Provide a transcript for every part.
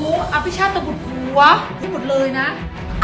หอภิชาติตบุตรผัวไม่หมดเลยนะ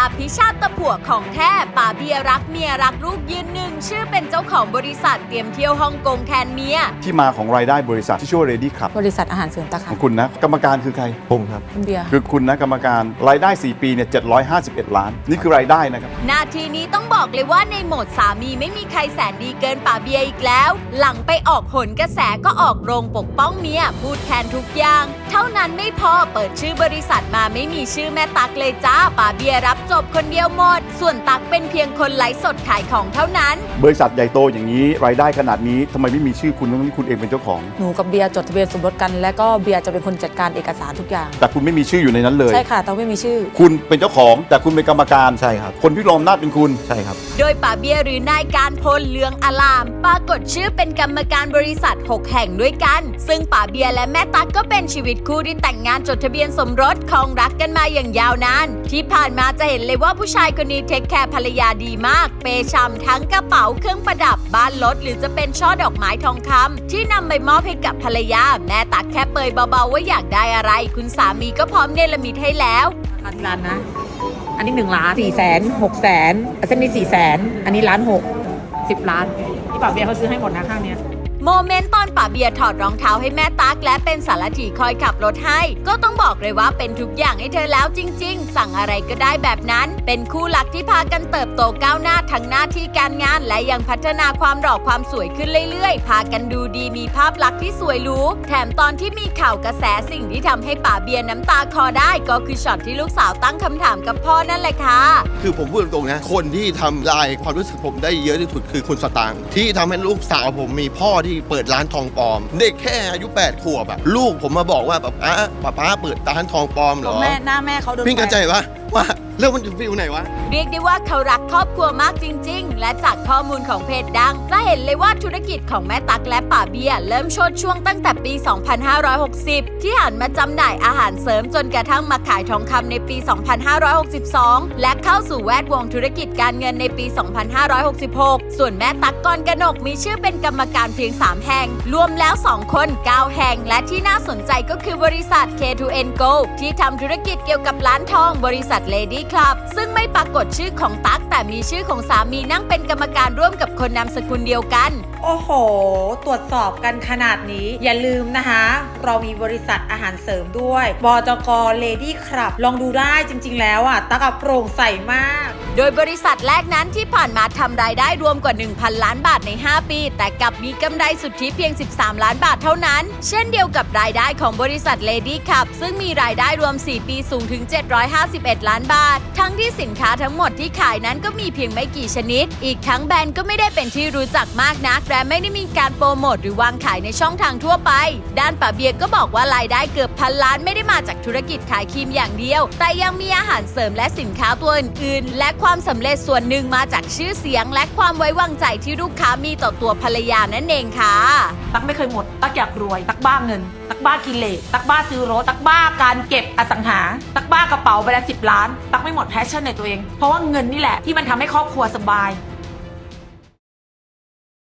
อภิชาติตะผัวของแท้ป่าเบียรักเมียรักลูกยืนหนึ่ง ชื่อเป็นเจ้าของบริษัทเตรียมเที่ยวฮ่องกงแทนเมีย ที่มาของรายได้บริษัทที่ชื่อว่า Ready Club บริษัทอาหารเสริมตะขขาอบงคุณนะ กรรมการคือใคร ผมครับ คุณเบียร์คือคุณนะกรรมการรายได้ 4 ปีเนี่ย751 ล้าน นี่คือรายได้นะครับ นาทีนี้ต้องบอกเลยว่าในโหมดสามีไม่มีใครแสนดีเกินป่าเบียอีกแล้ว หลังไปออกผลกระแสก็ออกโรงปกป้องเมียพูดแทนทุกอย่าง เท่านั้นไม่พอเปิดชื่อบริษัทมาไม่มีชื่อแม่ตักเลยจ้าป่าเบียรับจบคนเดียวหมด ส่วนตักเป็นเพียงคนไลฟ์สดขายของเท่านั้น บริษัทใหญ่โตอย่างนี้รายได้ขนาดนี้ทำไมไม่มีชื่อคุณทั้งที่คุณเองเป็นเจ้าของ หนูกับเบียร์จดทะเบียนสมรสกัน และก็เบียร์จะเป็นคนจัดการเอกสารทุกอย่าง แต่คุณไม่มีชื่ออยู่ในนั้นเลย ใช่ค่ะต้องไม่มีชื่อ คุณเป็นเจ้าของแต่คุณเป็นกรรมการใช่ครับ คนที่รองอำนาจเป็นคุณ ใช่ครับ โดยป่าเบียร์หรือนายการพลเลืองอาราม ปรากฏชื่อเป็นกรรมการบริษัท 6 แห่งด้วยกัน ซึ่งป่าเบียร์และแม่ตั๊กก็เป็นชีวิตคู่ที่แต่งงานจดทะเบียนสมรสครองรักกันมาอย่างยาวนานที่ผ่านมาจะเห็นเลยว่าผู้ชายคนนี้เทคแคร์ภรรยาดีมาก เปย์ชำทั้งกระเป๋าเครื่องประดับบ้านรถหรือจะเป็นช่อดอกไม้ทองคำที่นำไปมอบให้กับภรรยา แม่ตั๊กแค่เปยเบาๆว่าอยากได้อะไร คุณสามีก็พร้อมเนรมิตให้แล้วล้านล้านนะ อันนี้หนึ่งล้านสี่แสนหกแสนเส้นนี้สี่แสนอันนี้ล้านหกสิบล้านที่ป่าเบียร์เขาซื้อให้หมดนะข้างเนี้ย โมเมนต์ตอนป่าเบียร์ถอดรองเท้าให้แม่ตั๊กและเป็นสารถีคอยขับรถให้ ก็ต้องบอกเลยว่าเป็นทุกอย่างให้เธอแล้วจริง ๆ สั่งอะไรก็ได้แบบนั้น เป็นคู่หลักที่พากันเติบโตก้าวหน้าทั้งหน้าที่การงาน และยังพัฒนาความหล่อความสวยขึ้นเรื่อยๆ พากันดูดีมีภาพลักษณ์ที่สวยหรูแถมตอนที่มีข่าวกระแสสิ่งที่ทำให้ป่าเบียร์น้ำตาคลอได้ก็คือช็อตที่ลูกสาวตั้งคำถามกับพ่อนั่นแหละค่ะคือผมพูดตรงๆนะคนที่ทำลายความรู้สึกผมได้เยอะที่สุดคือคุณสตางค์ที่ทำให้ลูกสาวผมมีพ่อที่เปิดร้านทองปลอม เด็กแค่อายุ8ขวบแบบลูกผมมาบอกว่าป๊าป๊าป๊าป๊าเปิดร้านทองปลอมเหรอ แม่หน้าแม่เขาโดนพี่เข้าใจปะ ว่าเรื่องมันจะฟิลไหนวะ เรียกได้ว่าเขารักครอบครัวมากจริง ๆ และจากข้อมูลของเพจดังจะเห็นเลยว่าธุรกิจของแม่ตักและป่าเบียรเริ่มโชดช่วงตั้งแต่ปี 2560 ที่หันมาจำหน่ายอาหารเสริมจนกระทั่งมาขายทองคำในปี 2562 และเข้าสู่แวดวงธุรกิจการเงินในปี 2566 ส่วนแม่ตักกรกนกมีชื่อเป็นกรรมการเพียง 3 แห่ง รวมแล้ว 2 คน 9 แห่ง และที่น่าสนใจก็คือบริษัท K2N Go ที่ทำธุรกิจเกี่ยวกับร้านทองบริษัท Lady Club ซึ่งไม่ปรากฏชื่อของตั๊กแต่มีชื่อของสามีนั่งเป็นกรรมการร่วมกับคนนามสกุลเดียวกัน โอ้โห ตรวจสอบกันขนาดนี้ อย่าลืมนะคะ เรามีบริษัทอาหารเสริมด้วย บจกเลดี้ครับ ลองดูได้จริงๆแล้วอะ ตักอะโปร่งใสมาก ดยบริษัทแรกนั้นที่ผ่านมาทำรายได้รวมกว่า 1,000 ล้านบาทใน 5 ปี แต่กลับมีกำไรสุทธิเพียง 13 ล้านบาทเท่านั้น เช่นเดียวกับรายได้ของบริษัท Lady Cup ซึ่งมีรายได้รวม 4 ปีสูงถึง 751 ล้านบาท ทั้งที่สินค้าทั้งหมดที่ขายนั้นก็มีเพียงไม่กี่ชนิด อีกทั้งแบรนด์ก็ไม่ได้เป็นที่รู้จักมากนัก และไม่ได้มีการโปรโมทหรือวางขายในช่องทางทั่วไป ด้านป่าเบียร์ก็บอกว่ารายได้เกือบพันล้านไม่ได้มาจากธุรกิจขายครีมอย่างเดียว แต่ยังมีอาหารเสริมและสินค้าตัวอื่นๆและความความสำเร็จส่วนหนึ่งมาจากชื่อเสียง และความไว้วางใจที่ลูกค้ามีต่อตัวภรรยานั่นเองค่ะ ตักไม่เคยหมด ตักอยากรวย ตักบ้าเงิน ตักบ้ากิเลสตักบ้าซื้อรถ ตักบ้าการเก็บอสังหา ตักบ้ากระเป๋าไปแล้วสิบล้าน ตักไม่หมดแพชชั่นในตัวเอง เพราะว่าเงินนี่แหละที่มันทำให้ครอบครัวสบาย